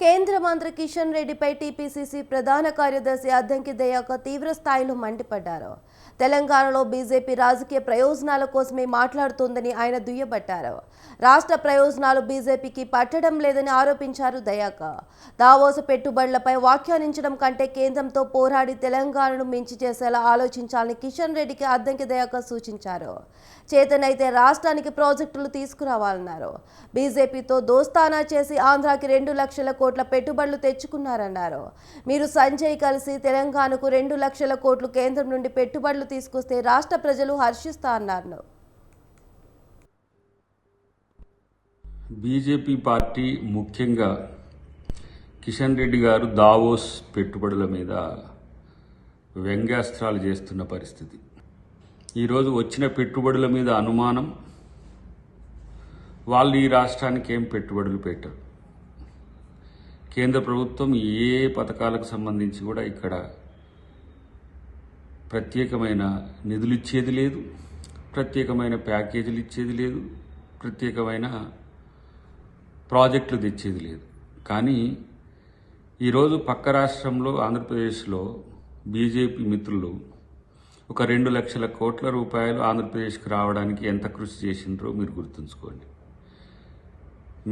కేంద్ర మంత్రి కిషన్ రెడ్డిపై టీపీసీసీ ప్రధాన కార్యదర్శి అద్దంకి దయాక తీవ్ర స్థాయిలో మండిపడ్డారు. తెలంగాణలో బీజేపీ రాజకీయ ప్రయోజనాల కోసమే మాట్లాడుతోందని ఆయన దుయ్యబట్టారు. రాష్ట్ర ప్రయోజనాలు బీజేపీకి పట్టడం లేదని ఆరోపించారు దయాక దావోసు పెట్టుబడులపై వ్యాఖ్యానించడం కంటే కేంద్రంతో పోరాడి తెలంగాణను మించి చేసేలా ఆలోచించాలని కిషన్ రెడ్డికి అద్దంకి దయాక సూచించారు. చేతనైతే రాష్ట్రానికి ప్రాజెక్టులు తీసుకురావాలన్నారు. బీజేపీతో దోస్తానా చేసి ఆంధ్రాకి రెండు లక్షల కోట్ల పెట్టుబడులు తెచ్చుకున్నారన్నారు. మీరు సంజయ్ కలిసి తెలంగాణకు రెండు లక్షల కోట్లు కేంద్రం నుండి పెట్టుబడులు తీసుకొస్తే రాష్ట్ర ప్రజలు హర్షిస్తా అన్నారు. బీజేపీ పార్టీ ముఖ్యంగా కిషన్ రెడ్డి గారు దావోస్ పెట్టుబడుల మీద వ్యంగ్యాస్త్రాలు చేస్తున్న పరిస్థితి. ఈరోజు వచ్చిన పెట్టుబడుల మీద అనుమానం వాళ్ళు ఈ రాష్ట్రానికి ఏం పెట్టుబడులు పెట్టరు? కేంద్ర ప్రభుత్వం ఏ పథకాలకు సంబంధించి కూడా ఇక్కడ ప్రత్యేకమైన నిధులు ఇచ్చేది లేదు ప్రత్యేకమైన ప్యాకేజీలు ఇచ్చేది లేదు ప్రత్యేకమైన ప్రాజెక్టులు తెచ్చేది లేదు. కానీ ఈరోజు పక్క రాష్ట్రంలో ఆంధ్రప్రదేశ్లో బీజేపీ మిత్రులు ఒక రెండు లక్షల కోట్ల రూపాయలు ఆంధ్రప్రదేశ్కి రావడానికి ఎంత కృషి చేసిండ్రో మీరు గుర్తుంచుకోండి.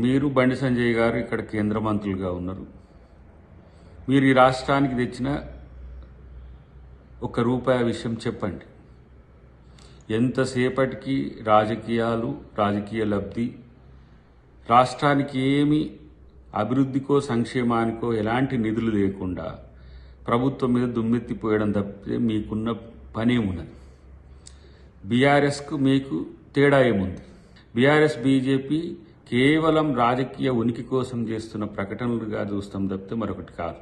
మీరు బండి సంజయ్ గారు ఇక్కడ కేంద్ర మంత్రులుగా ఉన్నారు. మీరు ఈ రాష్ట్రానికి తెచ్చిన ఒక రూపాయి విషయం చెప్పండి. ఎంతసేపటికి రాజకీయాలు రాజకీయ లబ్ధి రాష్ట్రానికి ఏమి అభివృద్ధికో సంక్షేమానికో ఎలాంటి నిధులు లేకుండా ప్రభుత్వం మీద దుమ్మెత్తిపోయడం తప్పితే మీకున్న పనేమున్నది బీఆర్ఎస్కు మీకు తేడా ఏముంది? బీఆర్ఎస్ బీజేపీ కేవలం రాజకీయ ఉనికి కోసం చేస్తున్న ప్రకటనలుగా చూస్తాం తప్పితే మరొకటి కాదు.